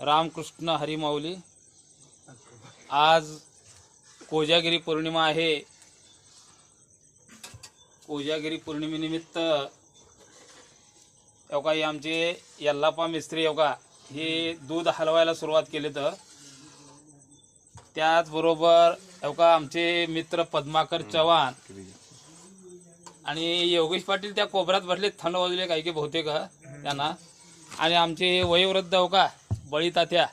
रामकृष्ण हरिमाऊली. आज कोजागिरी पौर्णिमा आहे. कोजागिरी पौर्णिमेनिमित्त एवका हे आमचे यल्लापा मिस्त्री एवका हे दूध हलवायला सुरुवात केली तर. त्याचबरोबर एवका आमचे मित्र पद्माकर चव्हाण आणि योगेश पाटील त्या कोबऱ्यात बसले थंड वाजले काही की बहुतेक त्यांना. आणि आमचे वयोवृद्ध हो का बळी तात्या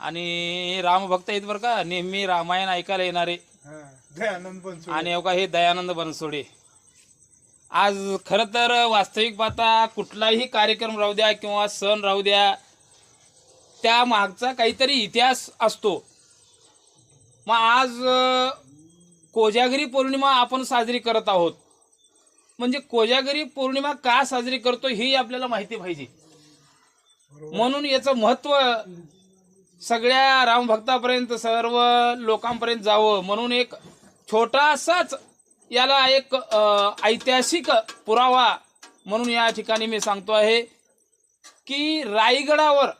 आणि रामभक्त आहेत बरं का नेहमी रामायण ऐकायला येणारे. दयानंद आणि हो का हे दयानंद बनसोडे. आज खरं तर वास्तविक पाहता कुठलाही कार्यक्रम राहू द्या किंवा सण राहू द्या त्या मागचा काहीतरी इतिहास असतो. मग आज कोजागिरी पौर्णिमा आपण साजरी करत आहोत. म्हणजे कोजागिरी पौर्णिमा का साजरी करतो ही आपल्याला माहिती पाहिजे. म्हणून याचं महत्त्व सगळ्या रामभक्तापर्यंत सर्व लोकांपर्यंत जावं म्हणून एक छोटासाच याला एक ऐतिहासिक पुरावा म्हणून या ठिकाणी मी सांगतो आहे की रायगडावर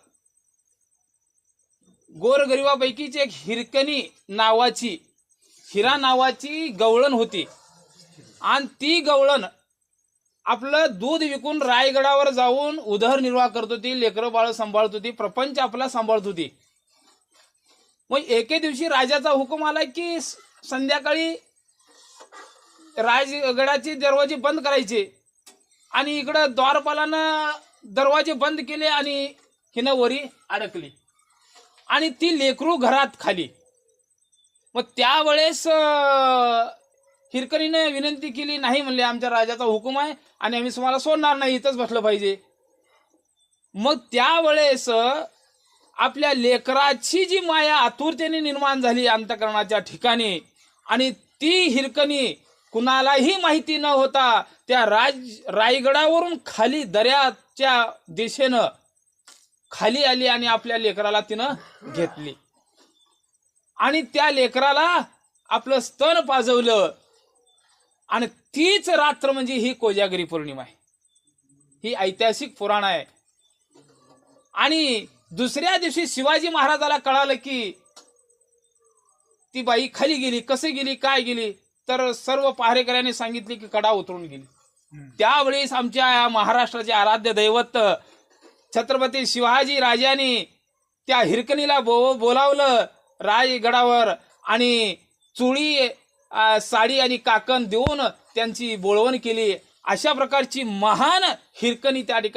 गोरगरिबापैकीच एक हिरकणी नावाची हिरा नावाची गवळण होती. आणि ती गवळण आपलं दूध विकून रायगडावर जाऊन उदरनिर्वाह करत होती लेकरं बाळ सांभाळत होती प्रपंच आपला सांभाळत होती. मग एके दिवशी राजाचा हुकूम आला की संध्याकाळी राजगडाचे दरवाजे बंद करायचे आणि इकडं द्वारपालानं दरवाजे बंद केले आणि हिनं वरी अडकली. आणि ती लेकरू घरात खाली. मग त्यावेळेस हिरकरीने हिरकणीने विनंती केली नाही म्हणले आमच्या राजाचा हुकूम आहे आणि आम्ही तुम्हाला सोडणार नाही इथंच बसलं पाहिजे. मग त्यावेळेस आपल्या लेकराची जी माया आतुरतेने निर्माण झाली अंतकरणाच्या ठिकाणी आणि ती हिरकणी कुणालाही माहिती न होता त्या राज रायगडावरून खाली दर्याच्या दिशेनं खाली आली आणि आपल्या लेकराला तिनं घेतली. आणि त्या लेकराला आपलं स्तन पाजवलं. आणि तीच रात्र म्हणजे ही कोजागिरी पौर्णिमा आहे. ही ऐतिहासिक पुराण आहे. आणि दुसऱ्या दिवशी शिवाजी महाराजाला कळालं की ती बाई खाली गेली कसे गेली काय गेली तर सर्व पहारेकऱ्यांनी सांगितले की कडा उतरून गेली. त्यावेळेस आमच्या महाराष्ट्राचे आराध्य दैवत छत्रपती शिवाजी राजांनी त्या हिरकणीला बो बोलावलं रायगडावर आणि चुळी साडी आणि काकण देऊन त्यांची बोळवण केली. अशा प्रकारची महान हिरकणी त्या ठिकाणी